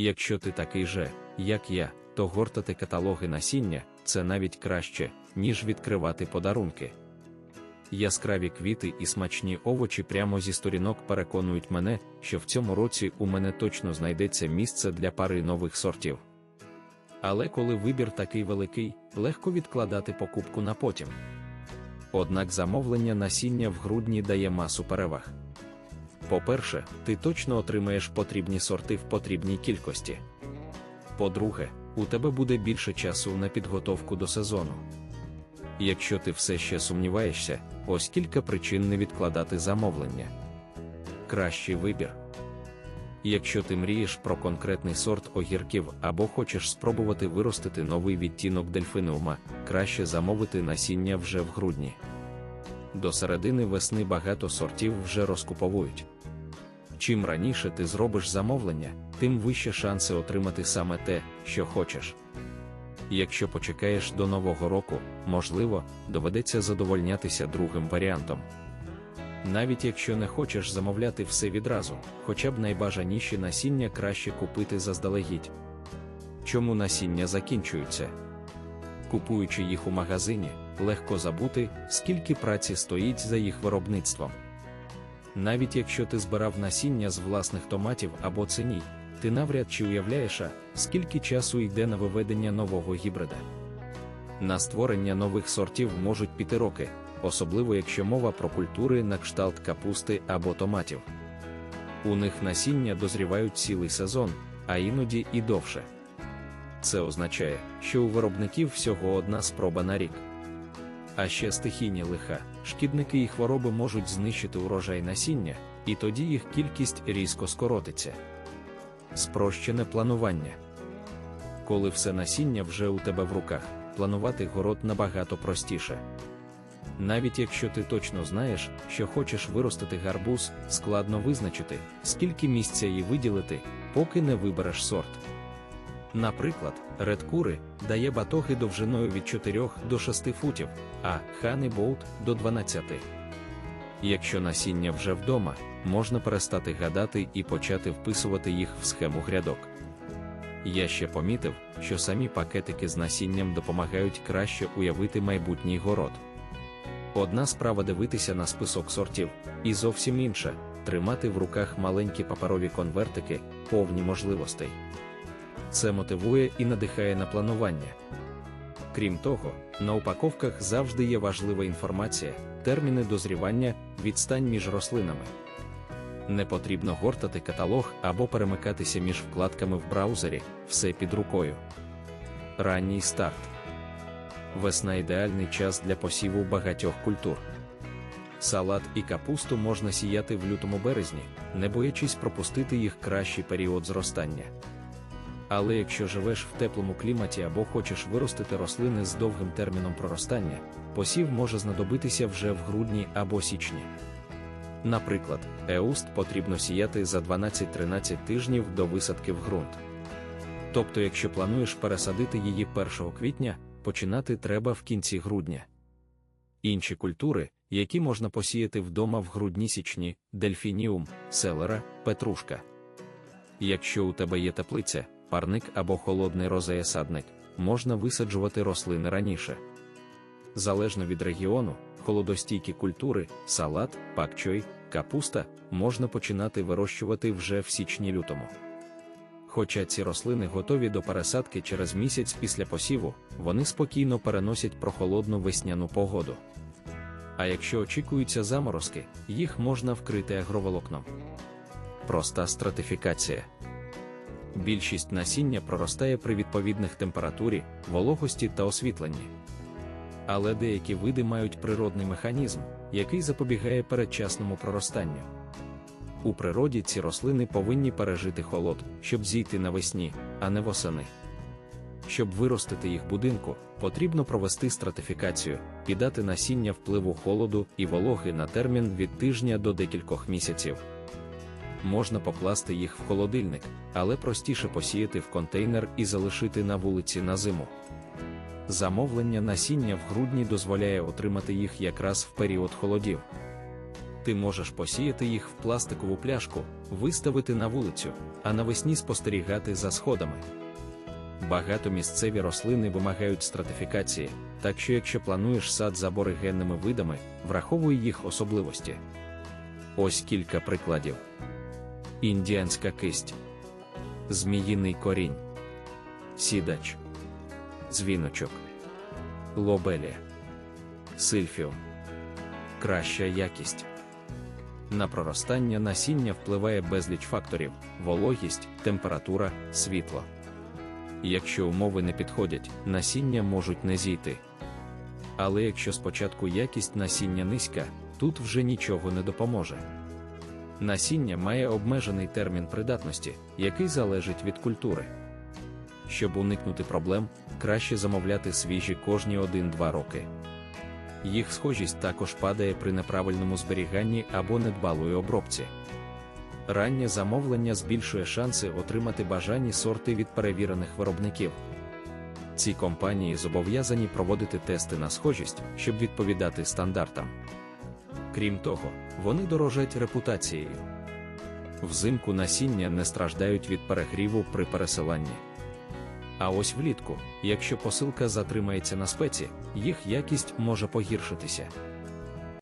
Якщо ти такий же, як я, то гортати каталоги насіння це навіть краще, ніж відкривати подарунки. Яскраві квіти і смачні овочі прямо зі сторінок переконують мене, що в цьому році у мене точно знайдеться місце для пари нових сортів. Але коли вибір такий великий, легко відкладати покупку на потім. Однак замовлення насіння в грудні дає масу переваг. По-перше, ти точно отримаєш потрібні сорти в потрібній кількості. По-друге, у тебе буде більше часу на підготовку до сезону. Якщо ти все ще сумніваєшся, ось кілька причин не відкладати замовлення. Кращий вибір. Якщо ти мрієш про конкретний сорт огірків або хочеш спробувати виростити новий відтінок дельфинеума, краще замовити насіння вже в грудні. До середини весни багато сортів вже розкуповують. Чим раніше ти зробиш замовлення, тим вище шанси отримати саме те, що хочеш. Якщо почекаєш до нового року, можливо, доведеться задовольнятися другим варіантом. Навіть якщо не хочеш замовляти все відразу, хоча б найбажаніші насіння краще купити заздалегідь. Чому насіння закінчуються? Купуючи їх у магазині, легко забути, скільки праці стоїть за їх виробництвом. Навіть якщо ти збирав насіння з власних томатів або циній, ти навряд чи уявляєш, скільки часу йде на виведення нового гібрида. На створення нових сортів можуть піти роки, особливо якщо мова про культури на кшталт капусти або томатів. У них насіння дозрівають цілий сезон, а іноді і довше. Це означає, що у виробників всього одна спроба на рік. А ще стихійні лиха, шкідники і хвороби можуть знищити урожай насіння, і тоді їх кількість різко скоротиться. Спрощене планування. Коли все насіння вже у тебе в руках, планувати город набагато простіше. Навіть якщо ти точно знаєш, що хочеш виростити гарбуз, складно визначити, скільки місця їй виділити, поки не вибереш сорт. Наприклад, редкури дає батоги довжиною від 4 до 6 футів, а хани боут до 12. Якщо насіння вже вдома, можна перестати гадати і почати вписувати їх в схему грядок. Я ще помітив, що самі пакетики з насінням допомагають краще уявити майбутній город. Одна справа дивитися на список сортів, і зовсім інша тримати в руках маленькі паперові конвертики, повні можливостей. Це мотивує і надихає на планування. Крім того, на упаковках завжди є важлива інформація, терміни дозрівання, відстань між рослинами. Не потрібно гортати каталог або перемикатися між вкладками в браузері, все під рукою. Ранній старт. Весна ідеальний час для посіву багатьох культур. Салат і капусту можна сіяти в лютому березні, не боячись пропустити їх кращий період зростання. Але якщо живеш в теплому кліматі або хочеш виростити рослини з довгим терміном проростання, посів може знадобитися вже в грудні або січні. Наприклад, еуст потрібно сіяти за 12-13 тижнів до висадки в ґрунт. Тобто, якщо плануєш пересадити її 1 квітня, починати треба в кінці грудня. Інші культури, які можна посіяти вдома в грудні січні, дельфініум, селера, петрушка. Якщо у тебе є теплиця, парник або холодний розеясадник, можна висаджувати рослини раніше. Залежно від регіону, холодостійкі культури, салат, пакчой, капуста можна починати вирощувати вже в січні-лютому. Хоча ці рослини готові до пересадки через місяць після посіву, вони спокійно переносять прохолодну весняну погоду. А якщо очікуються заморозки, їх можна вкрити агроволокном. Проста стратифікація. Більшість насіння проростає при відповідних температурі, вологості та освітленні. Але деякі види мають природний механізм, який запобігає передчасному проростанню. У природі ці рослини повинні пережити холод, щоб зійти навесні, а не восени. Щоб виростити їх будинку, потрібно провести стратифікацію, піддати насіння впливу холоду і вологи на термін від тижня до декількох місяців. Можна покласти їх в холодильник, але простіше посіяти в контейнер і залишити на вулиці на зиму. Замовлення насіння в грудні дозволяє отримати їх якраз в період холодів Ти можеш посіяти їх в пластикову пляшку, виставити на вулицю, а навесні спостерігати за сходами. Багато місцеві рослини вимагають стратифікації, так що якщо плануєш сад з аборигенними видами, враховуй їх особливості. Ось кілька прикладів: індіанська кисть, зміїний корінь, сідач, дзвіночок, лобелія, сильфіум, краща якість. На проростання насіння впливає безліч факторів: вологість, температура, світло. Якщо умови не підходять, насіння можуть не зійти. Але якщо спочатку якість насіння низька, тут вже нічого не допоможе. Насіння має обмежений термін придатності, який залежить від культури. Щоб уникнути проблем, краще замовляти свіжі кожні 1-2 роки. Їх схожість також падає при неправильному зберіганні або недбалої обробці. Раннє замовлення збільшує шанси отримати бажані сорти від перевірених виробників. Ці компанії зобов'язані проводити тести на схожість, щоб відповідати стандартам. Крім того, вони дорожать репутацією. Взимку насіння не страждають від перегріву при пересиланні. А ось влітку, якщо посилка затримається на спеці, їх якість може погіршитися.